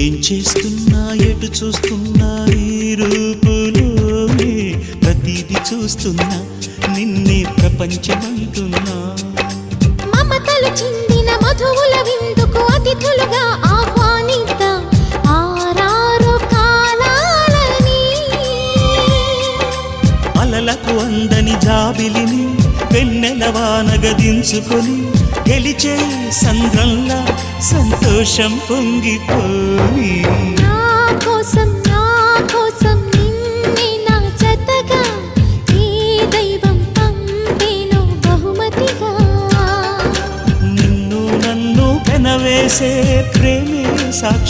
ఏం చేస్తున్నా ఎటు చూస్తున్నా ఈ రూపులోనే ప్రతిది చూస్తున్నా నిన్నే ప్రపంచమంటున్నా. మమతలు చిందిన మధువు అలలకు అందని జాబిలిని వెన్నెల వానగదించుకొని గెలిచే సంద్రంలా సంతోషం పొంగిపోయి. పెనవేసే ప్రేమే సాక్షి